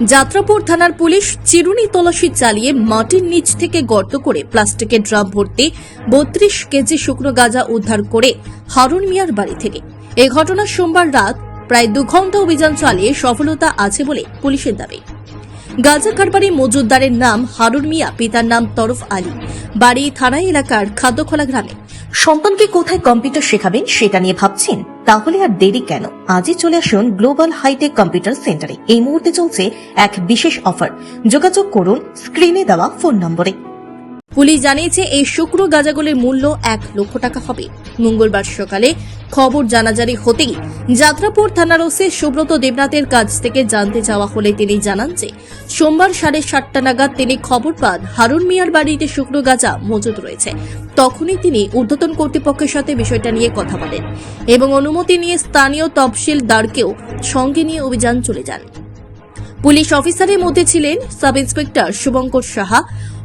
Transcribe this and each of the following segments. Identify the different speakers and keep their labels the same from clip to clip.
Speaker 1: যাত্রাপুর থানার পুলিশ চিরুনি তল্লাশি চালিয়ে মাটির নিচ থেকে গর্ত করে প্লাস্টিকের ড্রাম ভর্তি বত্রিশ কেজি শুকনো গাঁজা উদ্ধার করে হারুন মিয়ার বাড়ি থেকে। এ ঘটনা সোমবার রাত প্রায় দু ঘণ্টা অভিযান চালিয়ে সফলতা আছে বলে পুলিশের দাবি। গাজা কারবারি মজুদ্দারের নাম হারুন মিয়া, পিতার নাম তরফ আলী। বাড়ি থানা এলাকার খাদ্যখোলা গ্রামে।
Speaker 2: সন্তানকে কোথায় কম্পিউটার শেখাবেন সেটা নিয়ে ভাবছেন? তাহলে আর দেরি কেন? আজই চলে আসুন গ্লোবাল হাইটেক কম্পিউটার সেন্টারে। এই মুহূর্তে চলছে এক বিশেষ অফার। যোগাযোগ করুন, স্ক্রিনে দেওয়া ফোন নম্বরে।
Speaker 1: পুলিশ জানিয়েছে, এই শুক্র গাঁজাগুলির মূল্য এক লক্ষ টাকা হবে। মঙ্গলবার সকালে খবর জানাজারি হতেই যাত্রাপুর থানার ওসি সুব্রত দেবনাথের কাছ থেকে জানতে চাওয়া হলে তিনি জানান যে, সোমবার সাড়ে সাতটা নাগাদ তিনি খবর পান, হারুন মিয়ার বাড়িতে শুকনো গাঁজা মজুদ রয়েছে। তখনই তিনি ঊর্ধ্বতন কর্তৃপক্ষের সাথে বিষয়টা নিয়ে কথা বলেন এবং অনুমতি নিয়ে স্থানীয় তফসিলদারকেও সঙ্গে নিয়ে অভিযান চলে যান। পুলিশ অফিসারের মধ্যে ছিলেন সাব ইন্সপেক্টর শুভঙ্কর সাহা।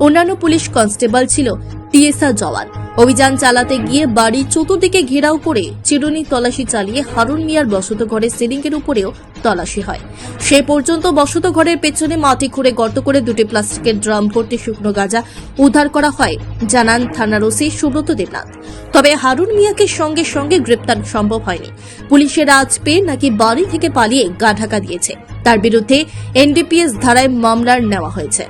Speaker 1: অন্যান্য পুলিশ কনস্টেবল ছিল টিএসআর জওয়ান। অভিযান চালাতে গিয়ে বাড়ি চতুর্দিকে ঘেরাও করে চিরুনি তল্লাশি চালিয়ে হারুন মিয়ার বসত ঘরের সিলিংয়ের উপরেও তল্লাশি হয়। সে পর্যন্ত বসত ঘরের পেছনে মাটি খুঁড়ে গর্ত করে দুটি প্লাস্টিকের ড্রাম ভর্তি শুকনো গাঁজা উদ্ধার করা হয়, জানান থানার ওসি সুব্রত দেবনাথ। তবে হারুন মিয়াকে সঙ্গে সঙ্গে গ্রেপ্তার সম্ভব হয়নি। পুলিশের আজ পেয়ে নাকি বাড়ি থেকে পালিয়ে গা ঢাকা দিয়েছে। তার বিরুদ্ধে এনডিপিএস ধারায় মামলার নেওয়া হয়েছে।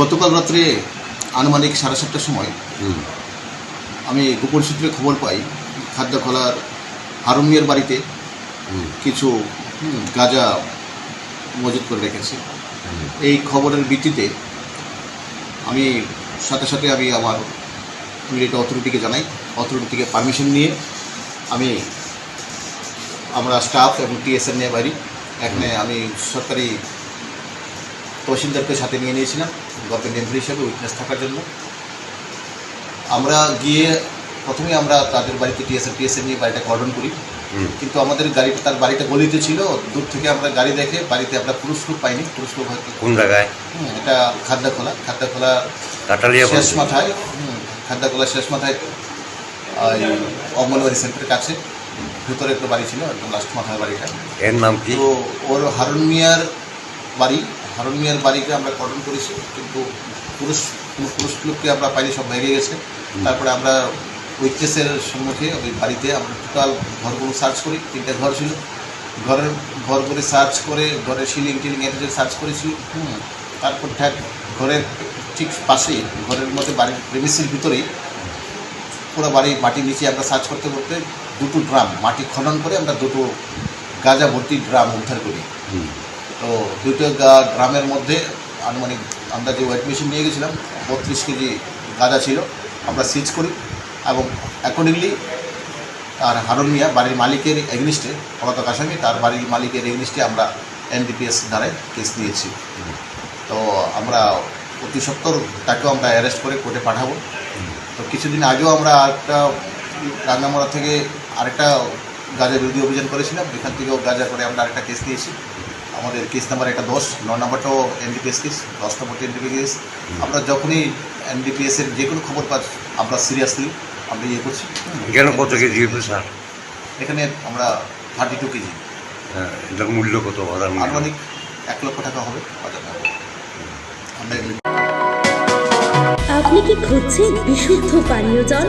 Speaker 3: গতকাল রাত্রে আনুমানিক সাড়ে সাতটার সময় আমি গোপন সূত্রে খবর পাই খাদ্যখলার হারুন মিয়ার বাড়িতে কিছু গাঁজা মজুত করে রেখেছে। এই খবরের ভিত্তিতে আমি সাথে সাথে আমি আমার মিলিট অথরিটিকে জানাই অথরিটি থেকে পারমিশন নিয়ে আমি আমরা স্টাফ এবং টিএসএন নিয়ে বাড়ি এখানে আমি সরকারি তহসিলদারকে সাথে নিয়ে নিয়েছিলাম গভর্নমেন্ট এমপ্লয়ি হিসাবে উইটনেস থাকার জন্য। আমরা গিয়ে প্রথমে আমরা তাদের বাড়িতে টিএসএ টিএসএ নিয়ে বাড়িটা গঠন করি। কিন্তু আমাদের গাড়িটা তার বাড়িটা গলিতে ছিল দূর থেকে আমরা গাড়ি দেখে বাড়িতে আমরা পুরুষ লোক পাইনি। পুরুষ লোক হয়তো
Speaker 4: কোন জায়গায়?
Speaker 3: হুম, এটা খাদ্যাখোলা। খাদ্যাখোলা
Speaker 4: কাটালিয়া
Speaker 3: শেষ মাথায় হুম, খাদ্যাখোলা শেষ মাথায় ওই অঙ্গনবাড়ি সেন্টারের কাছে। ভিতরে একটা বাড়ি ছিল একদম লাস্ট মাথায় বাড়িটা।
Speaker 4: এর নাম কি?
Speaker 3: তো ওর হারুন মিয়ার বাড়ি হারুন মিয়ার বাড়িকে আমরা কর্ডন করেছি কিন্তু পুরুষ কোনো পুরুষ লোককে আমরা পাইনি সব ভেঙে গেছে। তারপরে আমরা উইটনেসের সম্মুখে ওই বাড়িতে আমরা টোটাল ঘরগুলো সার্চ করি তিনটে ঘর ছিল। ঘরের ঘরগুলি সার্চ করে ঘরের সিলিং টিলিং এটা সার্চ করেছি। হুম। তারপর ঠ্যাক ঘরের ঠিক পাশেই ঘরের মধ্যে বাড়ির প্রেমিসের ভিতরেই পুরো বাড়ি মাটির নিচে আমরা সার্চ করতে করতে দুটো ড্রাম মাটি খনন করে আমরা দুটো গাঁজা ভর্তি ড্রাম উদ্ধার করি। তো দুটো গা- ড্রামের মধ্যে আনুমানিক আমরা যে ওয়েট মেশিন নিয়ে গেছিলাম। বত্রিশ কেজি গাঁজা ছিল। আমরা সিজ করি এবং অ্যাকর্ডিংলি আর হারুন মিয়া বাড়ির মালিকের এগনিস্টে পলাতক আসামি, তার বাড়ির মালিকের এগনিস্টে আমরা এনডিপিএস দ্বারাই কেস দিয়েছি তো আমরা অতি সত্তর তাকেও আমরা অ্যারেস্ট করে কোর্টে পাঠাবো। তো কিছুদিন আগেও আমরা আরেকটা রান্নামোড়া থেকে আরেকটা গাঁজা বিরোধী অভিযান করেছিলাম। এখান থেকেও গাঁজা করে আমরা আরেকটা কেস দিয়েছি আমাদের কেস নাম্বার একটা দশ ন নাম্বারটাও এনডিপিএস কেস দশ নম্বরটা এনডিপি কেস আমরা যখনই এনডিপিএস এর যে কোনো খবর পাচ্ছি আমরা সিরিয়াসলি আমরা ইয়ে করছি।
Speaker 4: এখানে কত কেজি স্যার?
Speaker 3: এখানে আমরা থার্টি টু কেজি।
Speaker 4: হ্যাঁ, এটার মূল্য কত?
Speaker 3: আনুমানিক এক লক্ষ টাকা হবে বাজার
Speaker 5: আপনি কি খুঁজছেন বিশুদ্ধ পানীয় জল?